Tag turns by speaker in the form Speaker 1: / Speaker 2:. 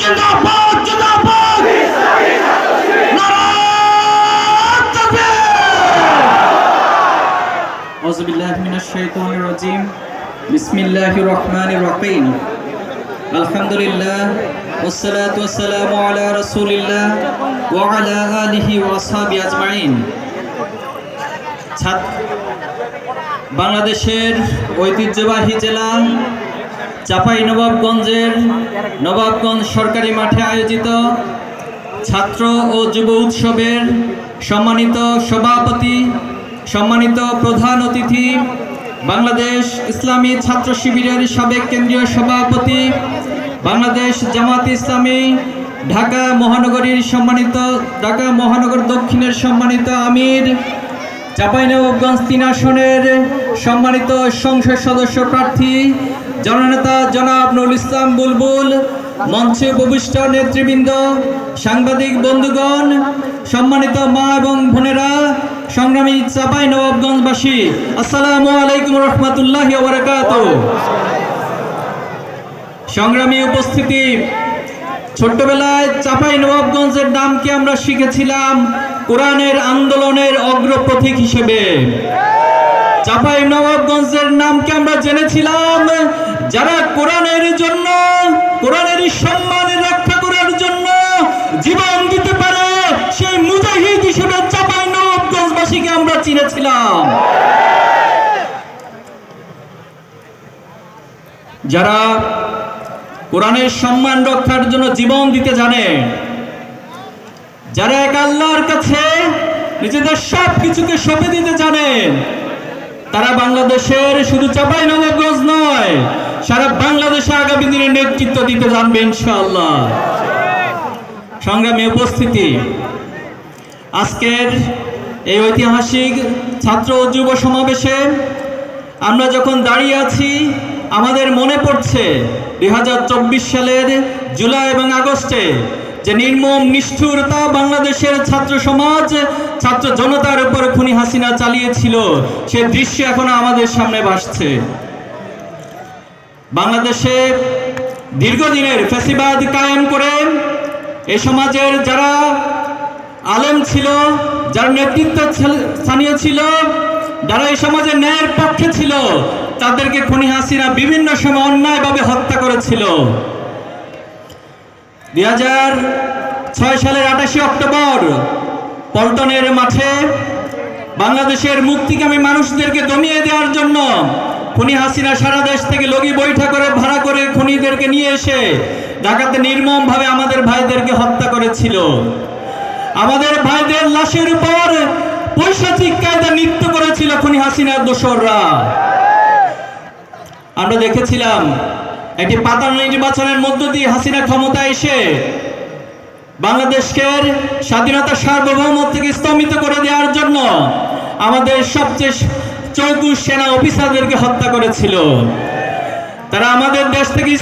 Speaker 1: জিন্দাবাদ জিন্দাবাদ নারায়ণ তাকবীর
Speaker 2: أعوذ بالله من الشيطان الرجيم بسم الله الرحمن الرحيم الحمد لله والصلاة والسلام على رسول الله وعلى آله وأصحابه أجمعين ছাত- বাংলাদেশের ঐতিহ্যবাহী জেলা চাপাই নবাবগঞ্জের নবাবগঞ্জ সরকারি মাঠে আয়োজিত ছাত্র ও যুব উৎসবের সম্মানিত সভাপতি, সম্মানিত প্রধান অতিথি, বাংলাদেশ ইসলামী ছাত্র শিবিরের সাবেক কেন্দ্রীয় সভাপতি, বাংলাদেশ জামাত ইসলামী, ঢাকা মহানগরীর সম্মানিত, ঢাকা মহানগর দক্ষিণের সম্মানিত আমির চাঁপাইনবাবগঞ্জ তিন আসনের সম্মানিত সংসদ সদস্য প্রার্থী জননেতা জনাব নুল ইসলাম বুলবুল, মঞ্চে উপবিষ্ট নেতৃবৃন্দ, সাংবাদিক বন্ধুগণ, সম্মানিত মা এবং বোনেরা, সংগ্রামী চাপাই নবাবগঞ্জবাসী, আসসালামু আলাইকুম রহমতুল্লাহ সংগ্রামী উপস্থিতি, ছোট্টবেলায় চাপাই নবাবগঞ্জের নামকে আমরা শিখেছিলাম কোরআনের আন্দোলনের অগ্রপথিক হিসেবে। চাপাই নবাবগঞ্জের নামকে আমরা জেনেছিলাম। যারা কোরআনের জন্য, কোরআনের সম্মান রক্ষা করার জন্য জীবন দিতে পারে, সেই মুজাহিদ হিসেবে চাপাই নবাবগঞ্জবাসীকে আমরা চিনেছিলাম। যারা কোরআনের সম্মান রক্ষার জন্য জীবন দিতে জানে, যারা এক আল্লাহর কাছে নিজেদের সব কিছুকে সঁপে দিতে জানেন তারা বাংলাদেশের শুধু চাপাই নবাবগঞ্জ নয়, সারা বাংলাদেশে আগামী দিনে নেতৃত্ব দিতে জানবে ইনশাআল্লাহ। সংগ্রামী উপস্থিতি, আজকের এই ঐতিহাসিক ছাত্র ও যুব সমাবেশে আমরা যখন দাঁড়িয়ে আছি, আমাদের মনে পড়ছে দুই হাজার চব্বিশ সালের জুলাই এবং আগস্টে যে নির্মম নিষ্ঠুরতা বাংলাদেশের ছাত্র সমাজ, ছাত্র জনতার উপর খুনি হাসিনা চালিয়েছিল, সে দৃশ্য এখনও আমাদের সামনে ভাসছে। বাংলাদেশে দীর্ঘদিনের ফ্যাসিবাদ কায়েম করে এ সমাজের যারা আলেম ছিল, যার নেতৃত্ব স্থানীয় ছিল, যারা এই সমাজের ন্যায়ের পক্ষে ছিল, তাদেরকে খুনি হাসিনা বিভিন্ন সময় অন্যায়ভাবে হত্যা করেছিল। দুই ছয় সালের আটাশে অক্টোবর, পল্টনের মাঠে বাংলাদেশের মুক্তিকামী মানুষদেরকে দমিয়ে দেওয়ার জন্য খুনি হাসিনা সারা দেশ থেকে লগি বৈঠা করে, ভাড়া করে খুনিদেরকে নিয়ে এসে ঢাকাতে নির্মমভাবে আমাদের ভাইদেরকে হত্যা করেছিল। আমাদের ভাইদের লাশের উপর পৈশাচিক কায়দা নৃত্য করেছিল খুনি হাসিনার দোসররা। আমরা দেখেছিলাম, একটি পাতার নির্বাচনের মধ্য দিয়ে হাসিনা ক্ষমতা এসে বাংলাদেশকে স্বাধীনতা সার্বভৌমত্ব থেকে স্তম্ভিত করে দেওয়ার জন্য আমাদের সবচেয়ে চৌকুশ সেনা অফিসারদেরকে হত্যা করেছিল। তারা আমাদের দেশ থেকে